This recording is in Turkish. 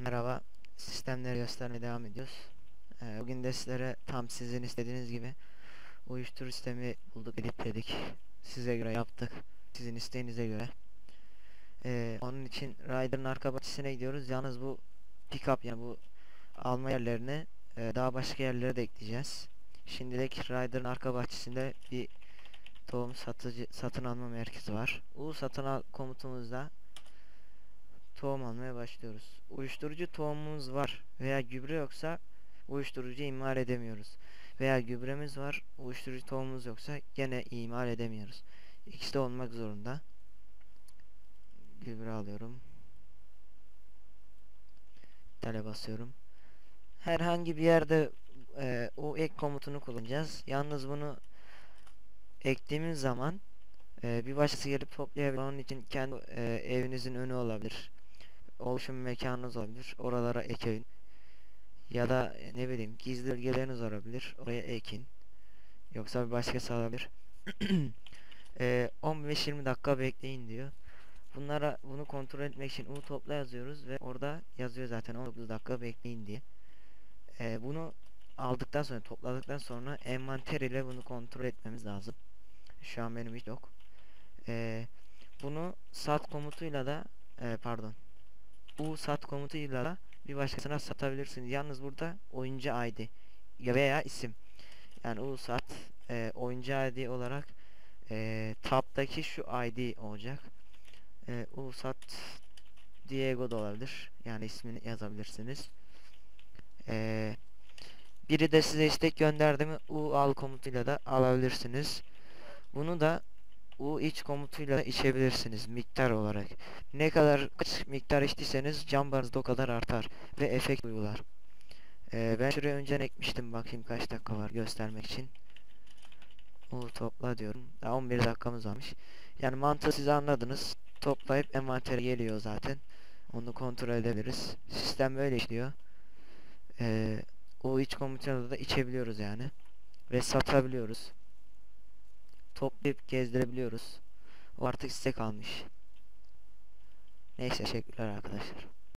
Merhaba, sistemleri göstermeye devam ediyoruz. Ee, bugün de sizlere tam sizin istediğiniz gibi uyuşturucu sistemi bulduk, editledik. Size göre yaptık, sizin isteğinize göre. Ee, onun için Rider'ın arka bahçesine gidiyoruz. Yalnız bu pickup yani bu alma yerlerine e, daha başka yerlere de ekleyeceğiz. Şimdilik Rider'ın arka bahçesinde bir tohum satıcı satın alma merkezi var. Bu satın al komutumuzda tohum almaya başlıyoruz. Uyuşturucu tohumumuz var veya gübre yoksa uyuşturucu imal edemiyoruz. Veya gübremiz var, uyuşturucu tohumumuz yoksa gene imal edemiyoruz. İkisi de olmak zorunda. Gübre alıyorum. Tele basıyorum. Herhangi bir yerde e, o ek komutunu kullanacağız. Yalnız bunu ektiğimiz zaman e, bir başkası gelip toplayabilir. Onun için kendi e, evinizin önü olabilir oluşum mekanınız olabilir. Oralara ekin. Ya da e, ne bileyim gizli bölgeleriniz olabilir. Oraya ekin. Yoksa bir başkası alabilir. e, 15-20 dakika bekleyin diyor. Bunlara bunu kontrol etmek için u topla yazıyoruz ve orada yazıyor zaten 19 dakika bekleyin diye. E, bunu aldıktan sonra topladıktan sonra envanter ile bunu kontrol etmemiz lazım. Şu an benim hiç yok. E, bunu sat komutuyla da e, pardon u sat komutuyla da bir başkasına satabilirsiniz. Yalnız burada oyuncu ID veya isim. Yani u sat e, oyuncu ID olarak e, tab'daki şu ID olacak. E, u sat Diego da olabilir. Yani ismini yazabilirsiniz. E, biri de size istek gönderdi mi u al komutuyla da alabilirsiniz. Bunu da u iç komutuyla içebilirsiniz miktar olarak. Ne kadar kaç miktar içtiyseniz cam barınız da o kadar artar ve efekt uygular. Ee, ben şuraya önceden ekmiştim bakayım kaç dakika var göstermek için. U topla diyorum. Daha 11 dakikamız varmış. Yani mantığı siz anladınız. Toplayıp envantere geliyor zaten. Onu kontrol edebiliriz. Sistem böyle işliyor. Ee, o iç komutuyla da içebiliyoruz yani. Ve satabiliyoruz toplayıp gezdirebiliyoruz. O artık size kalmış. Neyse teşekkürler arkadaşlar.